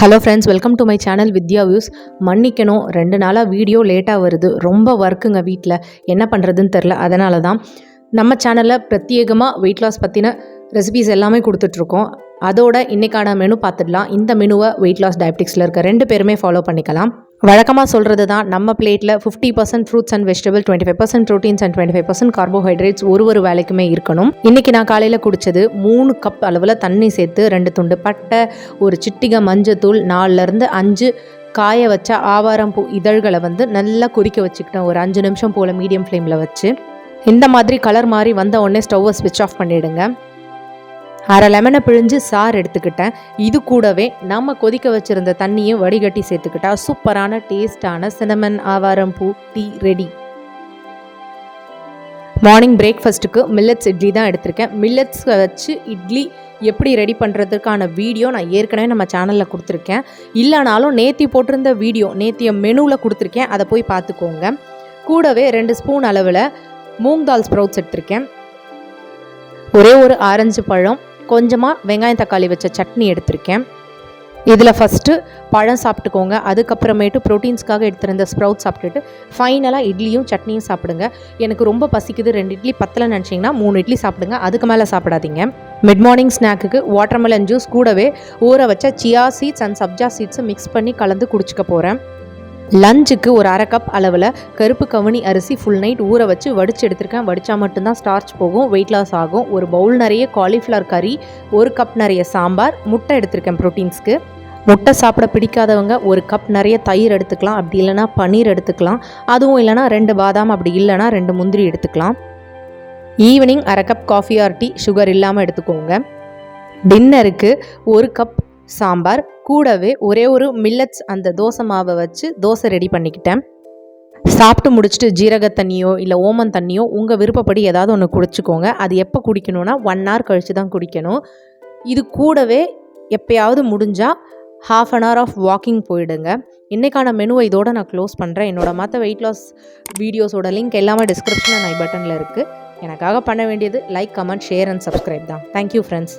Hello friends welcome to my channel Vidya views மன்னிக்கணும் ரெண்டு நாளாக வீடியோ லேட்டாக வருது. ரொம்ப ஒர்க்குங்க வீட்டில் என்ன பண்ணுறதுன்னு தெரில அதனால தான் நம்ம சேனலில் பிரத்யேகமாக வெயிட் லாஸ் பற்றின ரெசிபிஸ் எல்லாமே கொடுத்துட்ருக்கோம். அதோட இன்றைக்கான மெனு பார்த்துடலாம். இந்த மெனுவை வெயிட் லாஸ் டயபெட்டிக்ஸில் இருக்க ரெண்டு பேருமே ஃபாலோ பண்ணிக்கலாம். வழக்கமாக சொல்கிறது தான் நம்ம பிளேட்டில் fifty percent fruits and vegetable twenty five percent proteins and twenty five percent carbohydrates ஒரு ஒரு வேலைக்குமே இருக்கணும். இன்றைக்கி நான் காலையில் குடித்தது மூணு கப் அளவில் தண்ணி சேர்த்து ரெண்டு துண்டு பட்டை ஒரு சிட்டிகை மஞ்சத்தூள் நாலுலேருந்து அஞ்சு காய வச்ச ஆவாரம் பூ இதழ்களை வந்து நல்லா கொதிக்க வச்சுக்கிட்டேன். ஒரு அஞ்சு நிமிஷம் போல் மீடியம் ஃப்ளேமில் வச்சு. இந்த மாதிரி கலர் மாதிரி வந்த உடனே ஸ்டவ்வை ஸ்விட்ச் ஆஃப் பண்ணிவிடுங்க அரை லெமனை பிழிஞ்சு சாறு எடுத்துக்கிட்டேன். இது கூடவே நம்ம கொதிக்க வச்சுருந்த தண்ணியும் வடிகட்டி சேர்த்துக்கிட்டா சூப்பரான டேஸ்டான சினமன் ஆவாரம் பூ டீ ரெடி. மார்னிங் பிரேக்ஃபாஸ்ட்டுக்கு மில்லட்ஸ் இட்லி தான் எடுத்திருக்கேன். மில்லட்ஸ் வச்சு இட்லி எப்படி ரெடி பண்ணுறதுக்கான வீடியோ நான் ஏற்கனவே நம்ம சேனலில் கொடுத்துருக்கேன். இல்லைனாலும் நேத்தி போட்டிருந்த வீடியோ நேத்திய மெனுவில் கொடுத்துருக்கேன். அதை போய் பார்த்துக்கோங்க. கூடவே ரெண்டு ஸ்பூன் அளவில் மூங் தால் ஸ்ப்ரவுட்ஸ் எடுத்திருக்கேன். ஒரே ஒரு ஆரஞ்சு பழம் கொஞ்சமாக வெங்காயம் தக்காளி வச்ச சட்னி எடுத்திருக்கேன். இதில் ஃபஸ்ட்டு பழம் சாப்பிட்டுக்கோங்க. அதுக்கப்புறமேட்டு ப்ரோட்டீன்ஸ்க்காக எடுத்திருந்த ஸ்ப்ரவுட் சாப்பிட்டுட்டு ஃபைனலாக இட்லியும் சட்னியும் சாப்பிடுங்க. எனக்கு ரொம்ப பசிக்குது. ரெண்டு இட்லி பத்தலை நினச்சிங்கன்னா மூணு இட்லி சாப்பிடுங்க. அதுக்கு மேலே சாப்பிடாதீங்க. மிட் மார்னிங் ஸ்நாக்குக்கு வாட்டர்மெலன் ஜூஸ் கூடவே ஊற வச்ச சியா சீட்ஸ் அண்ட் சப்ஜா சீட்ஸை மிக்ஸ் பண்ணி கலந்து குடிச்சிக்க போகிறேன் லஞ்சுக்கு ஒரு அரை கப் அளவில் கருப்பு கவுனி அரிசி ஃபுல் நைட் ஊற வச்சு வடித்து எடுத்திருக்கேன். வடித்தா மட்டும்தான் ஸ்டார்ச் போகும் வெயிட் லாஸ் ஆகும். ஒரு பவுல் நிறைய காலிஃப்ளவர் கறி ஒரு கப் நிறைய சாம்பார் முட்டை எடுத்திருக்கேன் ப்ரோட்டீன்ஸ்க்கு முட்டை சாப்பிட பிடிக்காதவங்க ஒரு கப் நிறைய தயிர் எடுத்துக்கலாம். அப்படி இல்லைனா பன்னீர் எடுத்துக்கலாம். அதுவும் இல்லைனா ரெண்டு பாதாம் அப்படி இல்லைனா ரெண்டு முந்திரி எடுத்துக்கலாம். ஈவினிங் அரை cup coffee or tea sugar இல்லாமல் எடுத்துக்கோங்க. டின்னருக்கு ஒரு கப் சாம்பார் கூடவே ஒரே ஒரு மில்லட்ஸ் அந்த தோசை மாவை வச்சு தோசை ரெடி பண்ணிக்கிட்டேன். சாப்பிட்டு முடிச்சுட்டு ஜீரக தண்ணியோ இல்லை ஓமன் தண்ணியோ உங்கள் விருப்பப்படி ஏதாவது ஒன்று குடிச்சிக்கோங்க. அது எப்போ குடிக்கணும்னா ஒன் ஹவர் கழித்து தான் குடிக்கணும். இது கூடவே எப்பயாவது முடிஞ்சால் half an hour of walking போயிடுங்க. இன்றைக்கான மெனுவை இதோடு நான் க்ளோஸ் பண்ணுறேன் என்னோட மற்ற வெயிட் லாஸ் வீடியோஸோட லிங்க் எல்லாமே டிஸ்கிரிப்ஷனில் நான் பட்டனில் இருக்குது எனக்காக பண்ண வேண்டியது like comment share and subscribe தான். Thank you friends